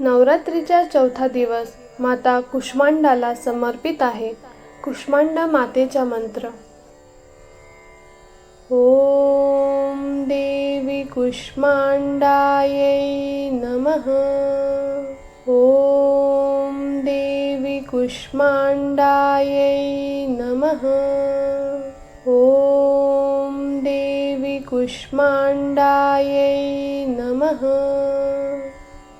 नवरात्रीचा चौथा दिवस माता कुष्मांडाला समर्पित आहे. कुष्मांडा मातेचा मंत्र. ओम देवी कुष्मांडायै नमः. ओम देवी कुष्मांडायै नमः. ओम देवी कुष्मांडायै नमः.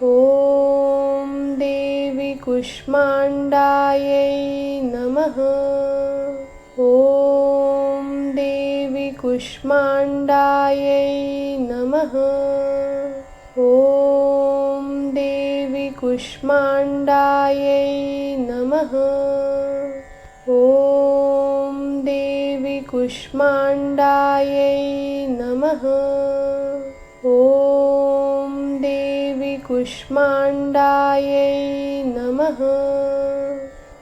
ॐ देवी कुष्माण्डायै नमः। ॐ देवी कुष्माण्डायै नमः। ॐ देवी कुष्माण्डायै नमः। ॐ देवी कुष्माण्डायै नमः। ॐ कुष्माण्डायै नमः।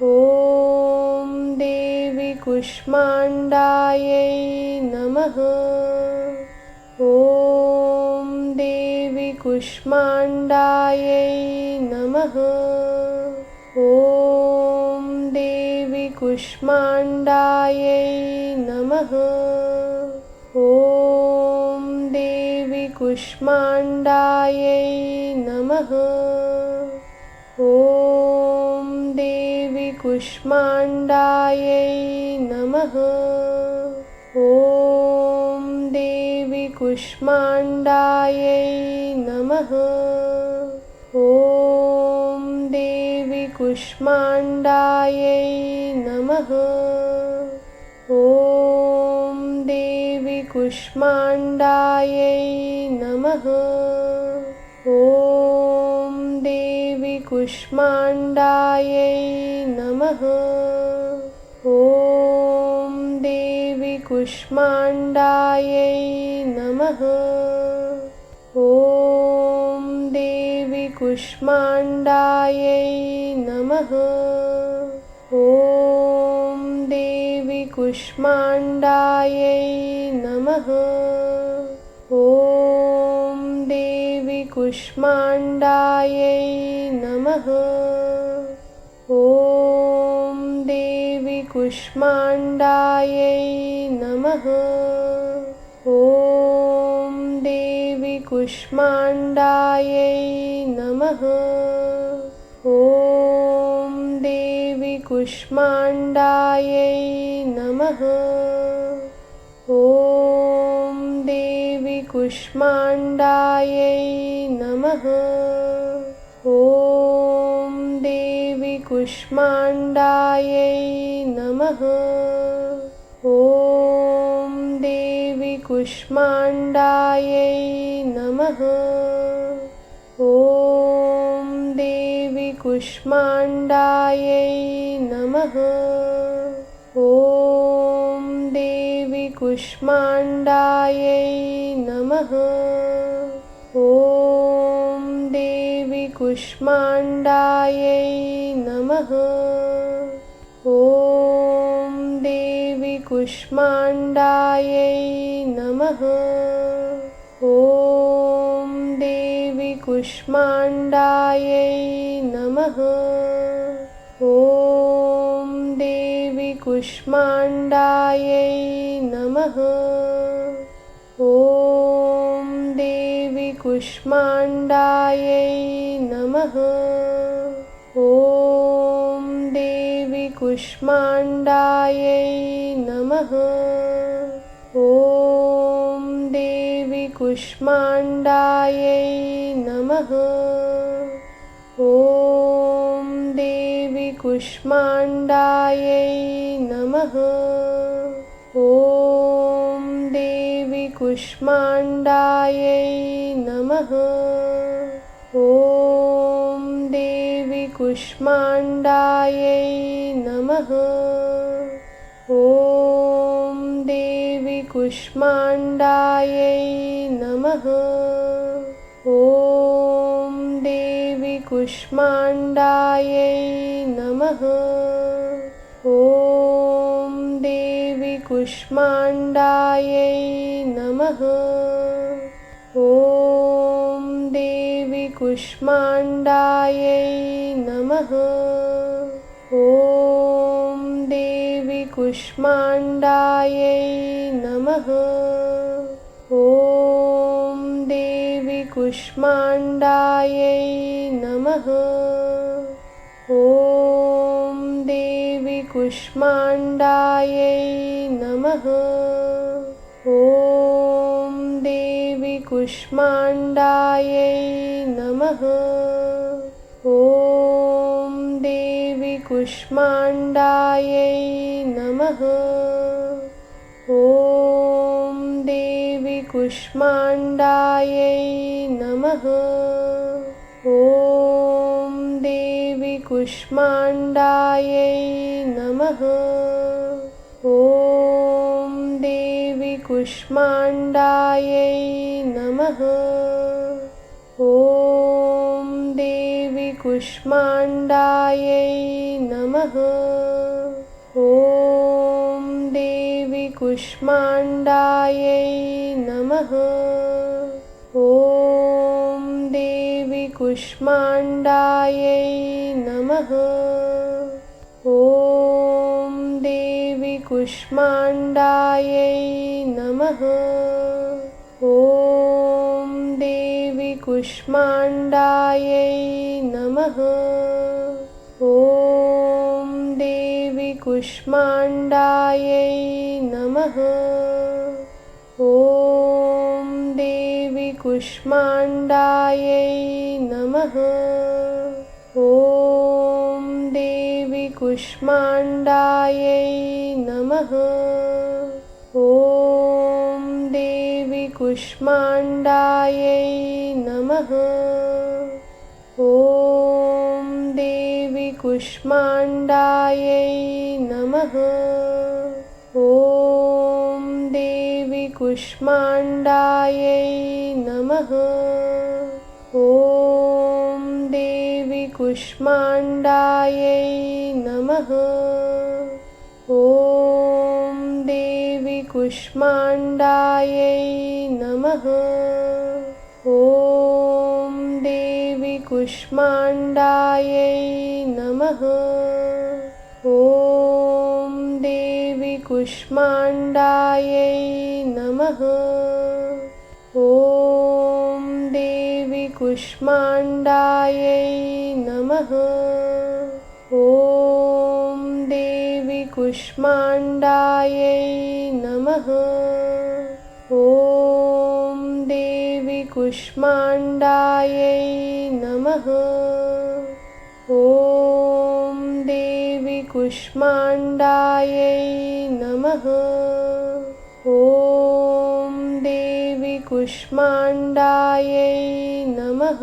ॐ देवी कुष्माण्डायै नमः। ॐ देवी कुष्माण्डायै नमः। ॐ देवी कुष्माण्डायै नमः। ॐ देवी कुष्माण्डायै नमः। ॐ देवी कुष्माण्डायै नमः। ॐ देवी कुष्माण्डायै नमः। ॐ देवी कुष्माण्डायै नमः। ॐ देवी कुष्माण्डायै नमः। कुष्माण्डायै नमः। ॐ देवी कुष्माण्डायै नमः। ॐ देवी कुष्माण्डायै नमः। ॐ देवी कुष्माण्डायै नमः। ॐ देवी कुष्माण्डायै नमः। ॐ देवी कुष्माण्डायै नमः। ॐ देवी कुष्माण्डायै नमः। ॐ देवी कुष्माण्डायै नमः। ॐ देवी कुष्माण्डायै नमः। कुष्माण्डायै नमः। ॐ देवी कुष्माण्डायै नमः। ॐ देवी कुष्माण्डायै नमः। ॐ देवी कुष्माण्डायै नमः। कुष्माण्डायै नमः। ॐ देवी कुष्माण्डायै नमः। ॐ देवी कुष्माण्डायै नमः। ॐ देवी कुष्माण्डायै नमः। ॐ कुष्माण्डायै नमः। ॐ देवी कुष्माण्डायै नमः। ॐ देवी कुष्माण्डायै नमः। ॐ देवी कुष्माण्डायै नमः। ॐ कुष्माण्डायै नमः। ॐ देवी कुष्माण्डायै नमः। ॐ देवी कुष्माण्डायै नमः। ॐ देवी कुष्माण्डायै नमः। कुष्माण्डायै नमः। ॐ देवी कुष्माण्डायै नमः। ॐ देवी कुष्माण्डायै नमः। ॐ देवी कुष्माण्डायै नमः। ॐ देवी कुष्माण्डायै नमः। ॐ देवी कुष्माण्डायै नमः। ॐ देवी कुष्माण्डायै नमः। ॐ देवी कुष्माण्डायै नमः। ॐ देवी कुष्माण्डायै नमः कुष्माण्डायै नमः। ॐ देवी कुष्माण्डायै नमः। ॐ देवी कुष्माण्डायै नमः। ॐ देवी कुष्माण्डायै नमः। ॐ कुष्माण्डायै नमः। ॐ देवी कुष्माण्डायै नमः। ॐ देवी कुष्माण्डायै नमः। ॐ देवी कुष्माण्डायै नमः। कुष्माण्डायै नमः। ॐ देवी कुष्माण्डायै नमः। ॐ देवी कुष्माण्डायै नमः। ॐ देवी कुष्माण्डायै नमः। ॐ देवी कुष्माण्डायै नमः। ॐ देवी कुष्माण्डायै नमः। ॐ देवी कुष्माण्डायै नमः। ॐ देवी कुष्माण्डायै नमः। ॐ देवी कुष्माण्डायै नमः। कुष्माण्डायै नमः। ॐ देवी कुष्माण्डायै नमः। ॐ देवी कुष्माण्डायै नमः। ॐ देवी कुष्माण्डायै नमः।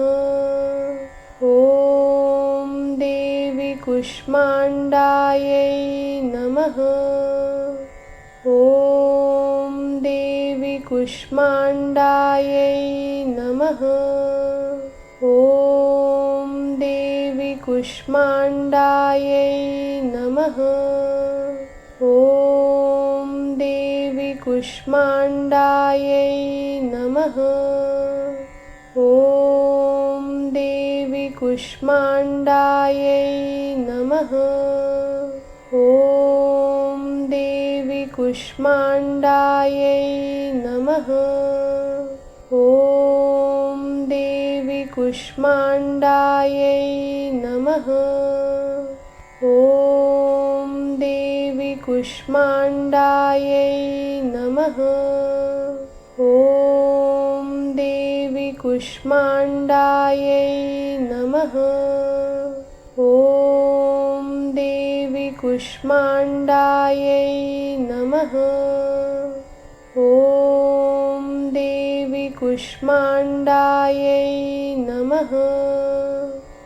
ॐ कुष्माण्डायै नमः। ॐ देवी कुष्माण्डायै नमः। ॐ देवी कुष्माण्डायै नमः। ॐ देवी कुष्माण्डायै नमः। ॐ देवी कुष्माण्डायै ॐ देवी कुष्माण्डायै नमः। ॐ देवी कुष्माण्डायै नमः। ॐ देवी कुष्माण्डायै नमः। ॐ देवी कुष्माण्डायै नमः। कुष्माण्डायै नमः। ॐ देवी कुष्माण्डायै नमः।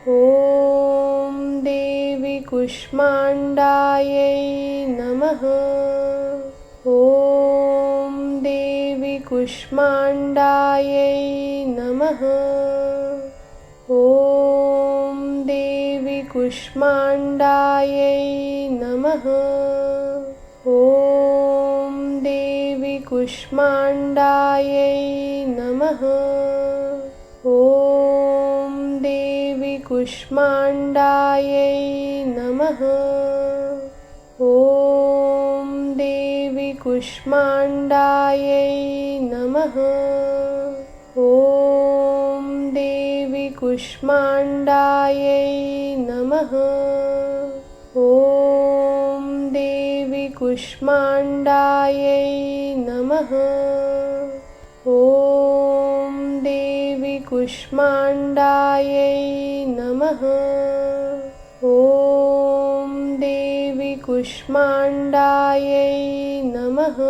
ॐ देवी कुष्माण्डायै नमः। ॐ देवी कुष्माण्डायै नमः। कुष्माण्डायै नमः। ॐ देवी कुष्माण्डायै नमः। ॐ कुष्माण्डायै नमः। ॐ देवी कुष्माण्डायै नमः। ॐ देवी कुष्माण्डायै नमः। ॐ देवी कुष्माण्डायै नमः। ॐ देवी कुष्माण्डायै नमः। ॐ देवी कुष्माण्डायै नमः।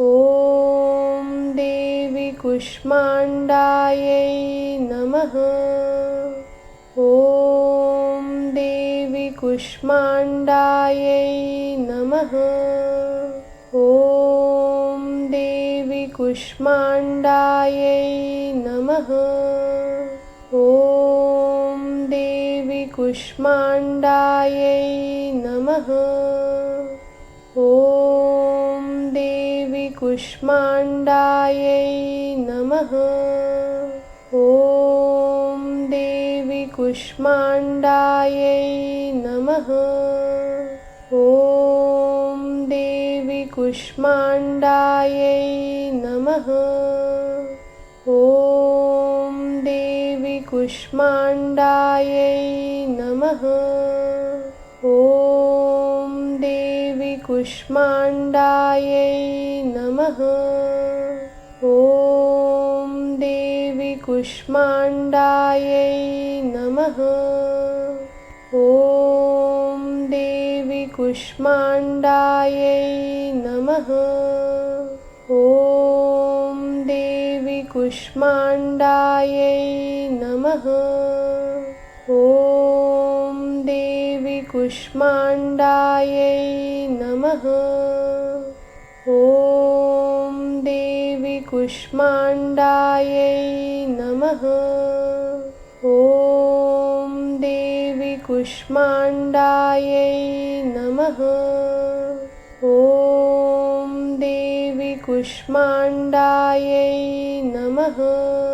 ॐ देवी कुष्माण्डायै नमः। कुष्माण्डायै नमः। ॐ देवी कुष्माण्डायै नमः। ॐ देवी कुष्माण्डायै नमः। ॐ देवी कुष्माण्डायै नमः। ॐ कुष्माण्डायै नमः। ॐ देवी कुष्माण्डायै नमः। ॐ देवी कुष्माण्डायै नमः। ॐ देवी कुष्माण्डायै नमः। कुष्माण्डायै नमः। ॐ देवी कुष्माण्डायै नमः। ॐ देवी कुष्माण्डायै नमः। ॐ देवी कुष्माण्डायै नमः। ॐ कुष्माण्डायै नमः। ॐ देवी कुष्माण्डायै नमः। ॐ देवी कुष्माण्डायै नमः।